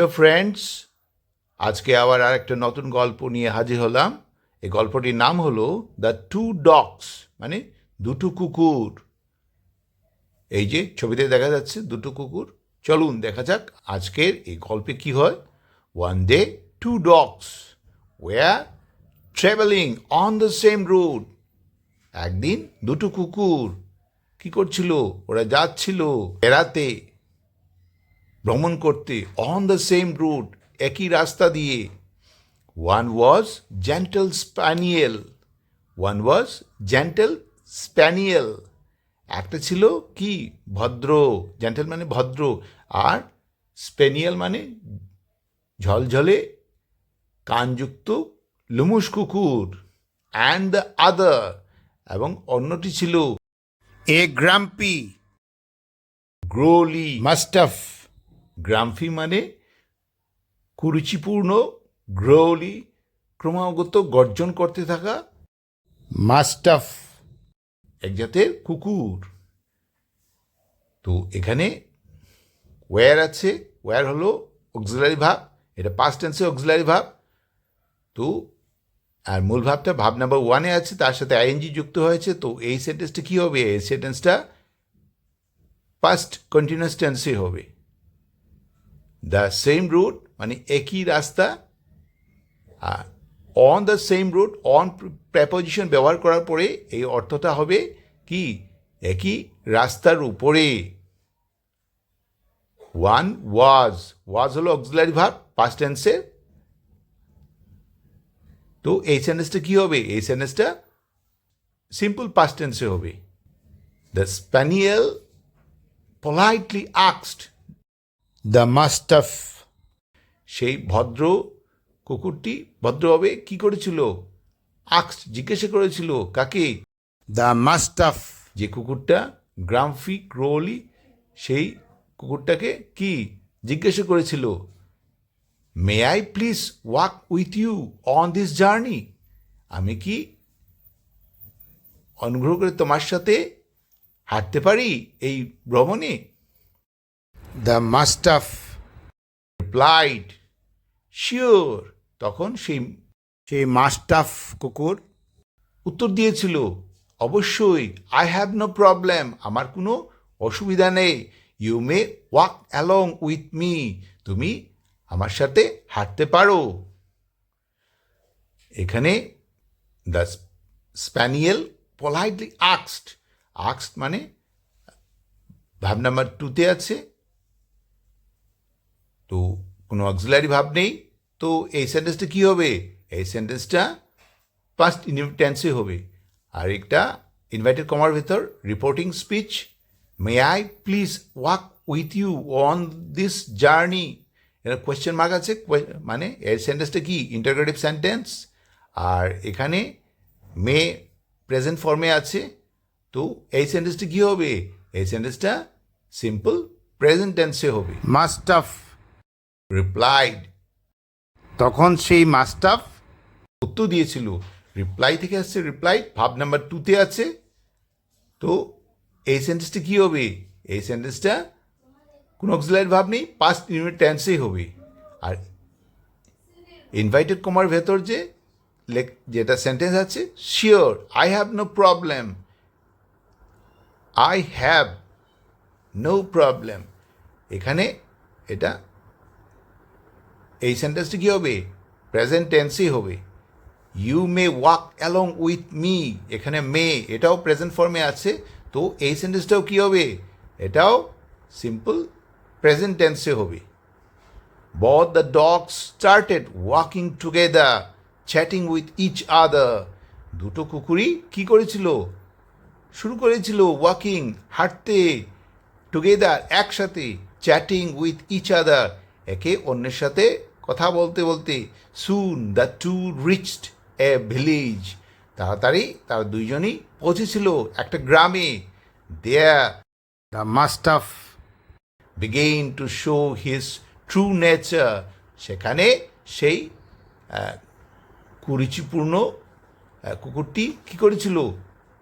Hello friends, আজকে আবার আরেকটা নতুন গল্প নিয়ে হাজির হলাম। এই গল্পটির নাম হলো দ্য টু ডগস মানে দুটো কুকুর। এই যে ছবিতে দেখা যাচ্ছে দুটো কুকুর। চলুন দেখা যাক আজকের এই গল্পে কি হয়। One day two dogs were travelling on the same route একদিন দুটো কুকুর কি করছিল? ওরা যাচ্ছিল বেড়াতে। ভ্রমণ করতে অন দ্য সেম রুট একই রাস্তা দিয়ে। One was gentle spaniel one was gentle spaniel একটা ছিল কি? ভদ্র। জেন্টেল মানে ভদ্র। আর স্প্যানিয়েল মানে ঝলঝলে, কানযুক্ত, লুমুস কুকুর। অ্যান্ড দ্য আদার এবং অন্যটি ছিল এ গ্রাম্পি, গ্রোলি, মাস্টাফ। গ্রামফি মানে কুরুচিপূর্ণ গ্রোলি ক্রমাগত গর্জন করতে থাকা মাস্টাফ, এক জাতের কুকুর। তো এখানে ওয়্যার আছে, ওয়্যার হলো অক্সিলারি ভাব, এটা পাস্ট টেন্সে অক্সিলারি ভাব। তো, আর মূল ভাবটা ভাব নাম্বার ওয়ানে আছে, তার সাথে আইএনজি যুক্ত হয়েছে, তো এই সেন্টেন্সটা কী হবে? এই সেন্টেন্সটা পাস্ট কন্টিনিউয়াস টেন্সে হবে। দ্য সেম রুট মানে একই রাস্তা, আর on the same route on preposition ব্যবহার করার পরে এই অর্থটা হবে কি? একই রাস্তার উপরে। ওয়ান ওয়াজ ওয়াজ হলো অক্সিলারি ভাব পাস্ট টেন্সে তো এই সেন্টেন্সটা কী হবে? এই সেন্টেন্সটা সিম্পল পাস্ট টেন্সে হবে। The spaniel politely asked the mastiff সেই ভদ্র কুকুরটি ভদ্রভাবে কি করেছিল? আক্স জিজ্ঞাসা করেছিল কাকে? দ্য মাস্টাফ যে কুকুরটা গ্রামফি ক্রোলি সেই কুকুরটাকে কি জিজ্ঞাসা করেছিল? May I please walk with you on this journey আমি কি অনুগ্রহ করে তোমার সাথে হাঁটতে পারি এই ভ্রমণে? দ্য মাস্টাফ রিপ্লাইড শিওর তখন সেই সেই মাস্টাফ কুকুর উত্তর দিয়েছিল, অবশ্যই আই হ্যাভ নো প্রবলেম আমার কোনো অসুবিধা নেই। You may walk along with me তুমি আমার সাথে হাঁটতে পারো। এখানে দ্য স্প্যানিয়েল পোলাইটলি আক্সড আক্সড মানে ভাব নাম্বার টুতে আছে তো কোনো অক্সিলারি ভাব নেই, তো এই সেন্টেন্সটা কী হবে? এই সেন্টেন্সটা পাস্ট টেন্সে হবে। আর একটা ইনভাইটেড কমার ভেতর reporting speech may I please walk with you on this journey এটা কোয়েশ্চেন মার্ক আছে মানে এর সেন্টেন্সটা কি? ইন্টারগ্রেটিভ সেন্টেন্স আর এখানে মে প্রেজেন্ট ফর্মে আছে, তো এই সেন্টেন্সটা কী হবে? এই সেন্টেন্সটা সিম্পল প্রেজেন্ট টেন্সে হবে। মাস্টাফ রিপ্লাইড তখন সেই মাস্টাফ উত্তর দিয়েছিল রিপ্লাই থেকে আসছে রিপ্লাই ভাব নাম্বার টুতে আছে। তো এই সেন্টেন্সটা কী হবে? এই সেন্টেন্সটা কোনো অক্সিলারি ভাব নেই পাস্ট ইউনিট টেন্সেই হবে। আর ইনভাইটেড কমার ভেতর যে যেটা সেন্টেন্স আছে sure I have no problem I have no problem এখানে এটা এই সেন্টেন্সটি কী হবে? প্রেজেন্ট টেন্সই হবে। You may walk along with me এখানে মে এটাও প্রেজেন্ট ফর্মে আছে। তো এই সেন্টেন্সটাও কী হবে? এটাও সিম্পল প্রেজেন্ট টেন্সে হবে। Both the dogs started walking together chatting with each other দুটো কুকুরই কি করেছিল? শুরু করেছিল ওয়াকিং হাঁটতে টুগেদার একসাথে চ্যাটিং উইথ ইচ আদার একে অন্যের সাথে কথা বলতে বলতে soon the two reached a village তাড়াতাড়ি তারা দুইজনই পৌঁছেছিল একটা গ্রামে। There the mastiff began to show his true nature সেখানে সেই কুরুচিপূর্ণ কুকুরটি কি করেছিল?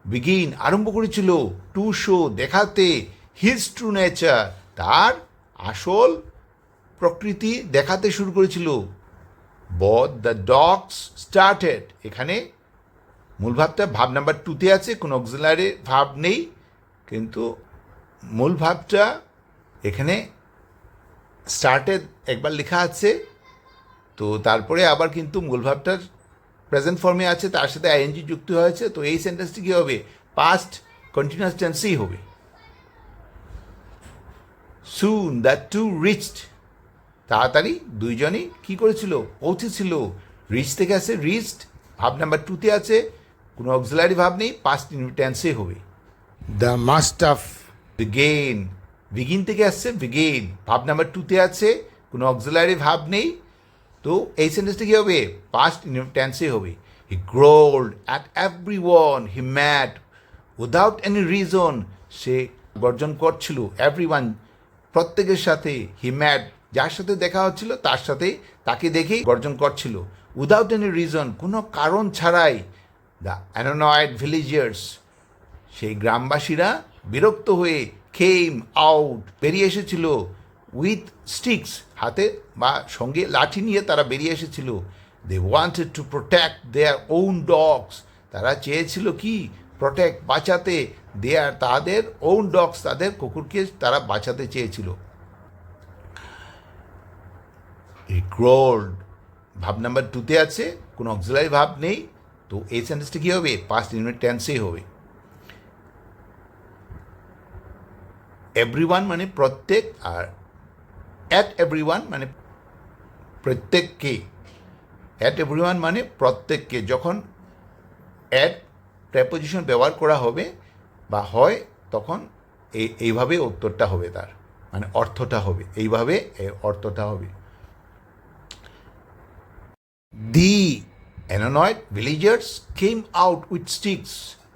বিগিন আরম্ভ করেছিল টু শো দেখাতে হিজ ট্রু নেচার তার আসল প্রকৃতি দেখাতে শুরু করেছিল। বট দ্য ডগস স্টার্টেড এখানে মূল ভাবটা ভাব নাম্বার টুতে আছে, কোনো অক্সিলারি ভাব নেই, কিন্তু মূল ভাবটা এখানে স্টার্টেড একবার লেখা আছে। তো তারপরে আবার কিন্তু মূল ভাবটার প্রেজেন্ট ফর্মে আছে, তার সাথে আইএনজি যুক্ত হয়েছে। তো এই সেন্টেন্সটি কী হবে? পাস্ট কন্টিনিউয়াস টেন্সেই হবে। সুন দ্যাট টু রিচড তাড়াতাড়ি দুইজনই কি করেছিল? পৌঁছেছিল। রিচ থেকে আছে রিচড ভাব নাম্বার টুতে আছে কোনো অক্সিলারি ভাব নেই পাস্ট টেন্সে হবে। The past of began begin থেকে আসছে বিগেন ভাব নাম্বার টুতে আছে কোনো অক্সিলারি ভাব নেই। তো এই সেন্টেন্সটা কী হবে? পাস্ট টেন্সে হবে। He growled at every one he met without any reason সে গর্জন করছিল। এভরি ওয়ান প্রত্যেকের সাথে হি ম্যাট যার সাথে দেখা হচ্ছিল, তার সাথে তাকে দেখেই গর্জন করছিল। উইদাউট এনি রিজন কোনো কারণ ছাড়াই দ্য অ্যানোনয়েড ভিলেজার্স সেই গ্রামবাসীরা বিরক্ত হয়ে খেম আউট বেরিয়ে এসেছিল উইথ স্টিক্স হাতে বা সঙ্গে লাঠি নিয়ে তারা বেরিয়ে এসেছিল। They wanted to protect their own dogs তারা চেয়েছিল কি? প্রোটেক্ট বাঁচাতে। দেয়ার তাদের ওন ডগস তাদের কুকুরকে তারা বাঁচাতে চেয়েছিল। গ্রোল্ড ভাব নাম্বার টুতে আছে, কোনো অক্সিলারি ভাব নেই, তো এই সেন্টেন্সটা কী হবে? পাস্ট ইউনিট টেন্সেই হবে। এভরিওয়ান মানে প্রত্যেক আর অ্যাট এভরিওয়ান মানে প্রত্যেককে। অ্যাট এভরিওয়ান মানে প্রত্যেককে। যখন অ্যাট প্রেপোজিশন ব্যবহার করা হবে বা হয়, তখন এই এইভাবে উত্তরটা হবে তার। মানে অর্থটা হবে। এইভাবে অর্থটা হবে। The annoyed villagers came out with sticks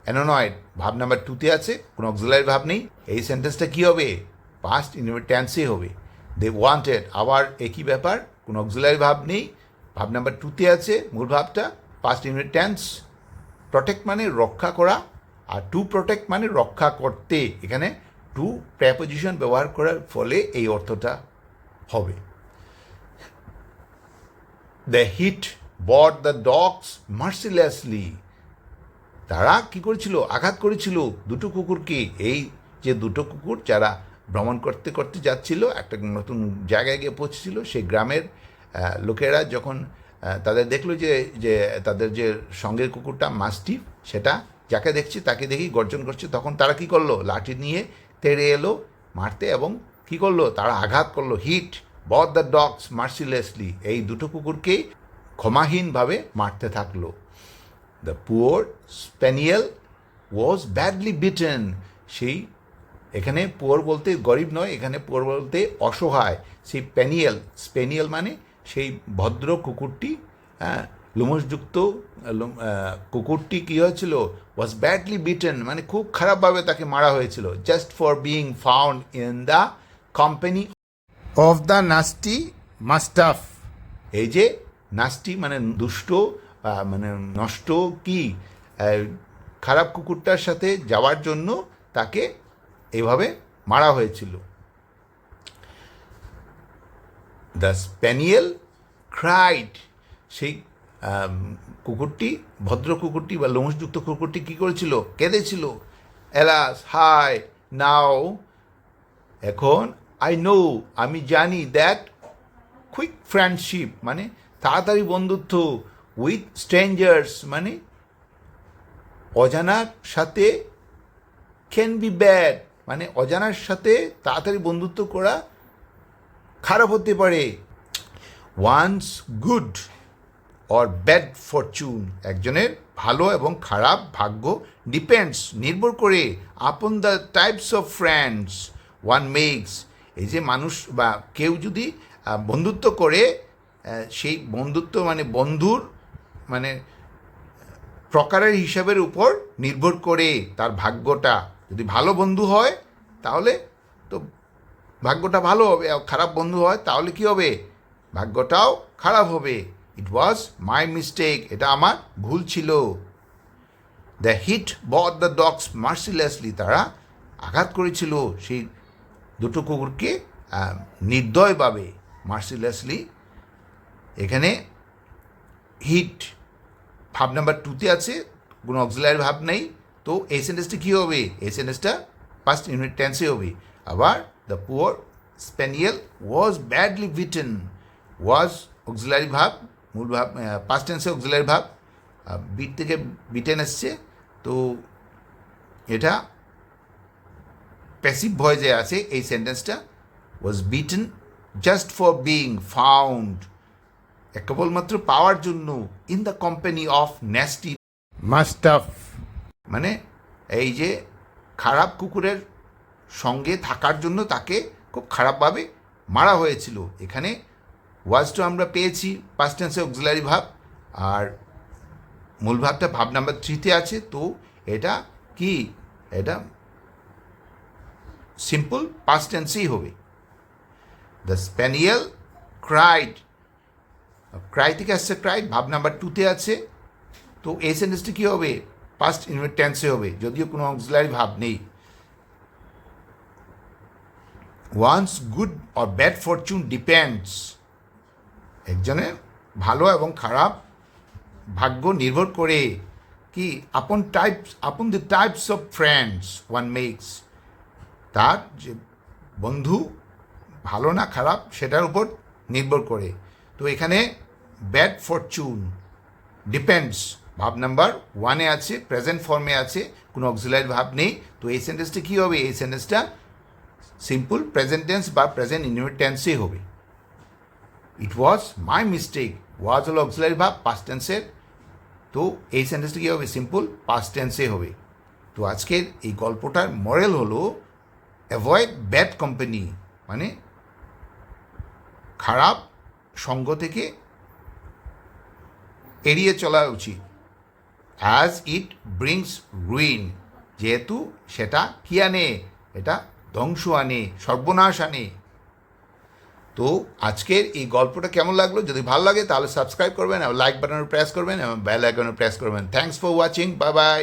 annoyed ভাব নাম্বার টুতে আছে, কোনো অক্সিলারি ভাব নেই। এই সেন্টেন্সটা কী হবে? পাস্ট ইনভার্ট টেন্সে হবে। দে ওয়ান্টেড আবার একই ব্যাপার, কোনো অক্সিলারি ভাব নেই। ভাব নাম্বার টুতে আছে, মূল ভাবটা পাস্ট ইনভার্ট টেন্স প্রটেক্ট মানে রক্ষা করা, আর টু প্রটেক্ট মানে রক্ষা করতে। এখানে টু প্রেপোজিশন ব্যবহার করার ফলে এই অর্থটা হবে। They hit both the dogs mercilessly তারা কি করেছিল? আঘাত করেছিল দুটো কুকুরকে। এই যে দুটো কুকুর যারা ভ্রমণ করতে করতে যাচ্ছিল, একটা নতুন জায়গায় গিয়ে পৌঁছেছিল, সেই গ্রামের লোকেরা যখন তাদের দেখল যে যে তাদের যে সঙ্গের কুকুরটা মাস্টিফ সেটা যাকে দেখছে তাকে দেখেই গর্জন করছে। তখন তারা কি করল? লাঠি নিয়ে তেড়ে এলো মারতে এবং কি করল? তারা আঘাত করল, hit but the dogs mercilessly এই দুটো কুকুরকেই ক্ষমাহীনভাবে মারতে থাকল। The poor spaniel was badly beaten সেই এখানে পুয়ার বলতে গরিব নয়, এখানে পুয়ার বলতে অসহায়। সেই প্যানিয়েল স্পেনিয়েল মানে সেই ভদ্র কুকুরটি হ্যাঁ লোমসযুক্ত কুকুরটি কী হয়েছিল? ওয়াজ ব্যাডলি বিটেন মানে খুব খারাপভাবে তাকে মারা হয়েছিল। Just for being found in the company Of the nasty mastiff এই যে নাস্টি মানে দুষ্ট মানে নষ্ট কি? খারাপ কুকুরটার সাথে যাওয়ার জন্য তাকে এভাবে মারা হয়েছিল। দ্য স্প্যানিয়েল ক্রাইড সেই কুকুরটি, ভদ্র কুকুরটি বা লোমসযুক্ত কুকুরটি কী করেছিল? কেঁদেছিল। এলাস, হাই, নাও। এখন আই নো আমি জানি দ্যাট কুইক ফ্রেন্ডশিপ মানে তাড়াতাড়ি বন্ধুত্ব উইথ স্ট্রেঞ্জার্স মানে অজানার সাথে ক্যান বি ব্যাড মানে অজানার সাথে তাড়াতাড়ি বন্ধুত্ব করা খারাপ হতে পারে। Once good or bad fortune একজনের ভালো এবং খারাপ ভাগ্য ডিপেন্ডস নির্ভর করে upon the types of friends one makes এই যে মানুষ বা কেউ যদি বন্ধুত্ব করে সেই বন্ধুত্ব মানে বন্ধুর মানে প্রকারের হিসাবের উপর নির্ভর করে তার ভাগ্যটা। যদি ভালো বন্ধু হয়, তাহলে তো ভাগ্যটা ভালো হবে, আর খারাপ বন্ধু হয়, তাহলে কি হবে? ভাগ্যটাও খারাপ হবে। ইট ওয়াজ মাই মিস্টেক এটা আমার ভুল ছিল। The hit but the dogs mercilessly তারা আঘাত করেছিল সেই দুটো কুকুরকে নির্দয়ভাবে মার্সিলেসলি এখানে হিট ভাব নাম্বার টুতে আছে, কোনো অক্সিলারি ভাব নেই। তো এই সেন্টেন্সটা কী হবে? এই সেন্টেন্সটা ফার্স্ট ইউনিট টেন্সে হবে। আবার the poor spaniel was badly beaten was auxiliary ভাব, মূল ভাব পাস্ট টেন্সে অক্সিলারি ভাব বিট থেকে বিটেন এসছে। তো এটা প্যাসিভ ভয়েসে আছে এই সেন্টেন্সটা was beaten just for being found কেবলমাত্র পাওয়ার জন্য in the company of nasty have, মানে এই যে খারাপ কুকুরের সঙ্গে থাকার জন্য তাকে খুব খারাপভাবে মারা হয়েছিল। এখানে ওয়াজটা আমরা পেয়েছি পাস্ট টেন্সে অক্সিলারি ভাব আর মূল ভাবটা ভাব নাম্বার থ্রিতে আছে। তো এটা কি? এটা সিম্পল পাস্ট টেন্সেই হবে। দ্য স্প্যানিয়েল ক্রাইড ক্রাই থেকে আসছে ক্রাইড ভাব নাম্বার টুতে আছে। তো এই সেন্টেন্সটি কী হবে? পাস্ট টেন্সে হবে, যদিও কোনো অক্সিলারি ভাব নেই। Once good or bad fortune depends একজনের ভালো এবং খারাপ ভাগ্য নির্ভর করে। কি? Upon types upon the types of friends one makes তার যে বন্ধু ভালো না খারাপ সেটার উপর নির্ভর করে। তো এখানে ব্যাড ফরচুন ডিপেন্ডস ভাব নাম্বার ওয়ানে আছে প্রেজেন্ট ফর্মে আছে, কোনো অক্সিলারি ভাব নেই। তো এই সেন্টেন্সটা কী হবে? এই সেন্টেন্সটা সিম্পল প্রেজেন্ট টেন্স বা প্রেজেন্ট ইনভিট টেন্সেই হবে। It was my mistake was হলো অক্সিলারি ভাব পাস্ট টেন্সের তো এই সেন্টেন্সটা কী হবে? সিম্পল পাস্ট টেন্সে হবে। তো আজকের এই গল্পটার মরেল হলো অ্যাভয়েড ব্যাড কোম্পানি মানে খারাপ সঙ্গ থেকে এড়িয়ে চলা উচিত। অ্যাজ ইট ব্রিংস রুইন যেহেতু সেটা কি আনে? এটা ধ্বংস আনে, সর্বনাশ আনে। তো আজকের এই গল্পটা কেমন লাগল? যদি ভালো লাগে তাহলে সাবস্ক্রাইব করবেন এবং লাইক বাটনে প্রেস করবেন, এবং বেল আইকনে প্রেস করবেন। Thanks for watching bye bye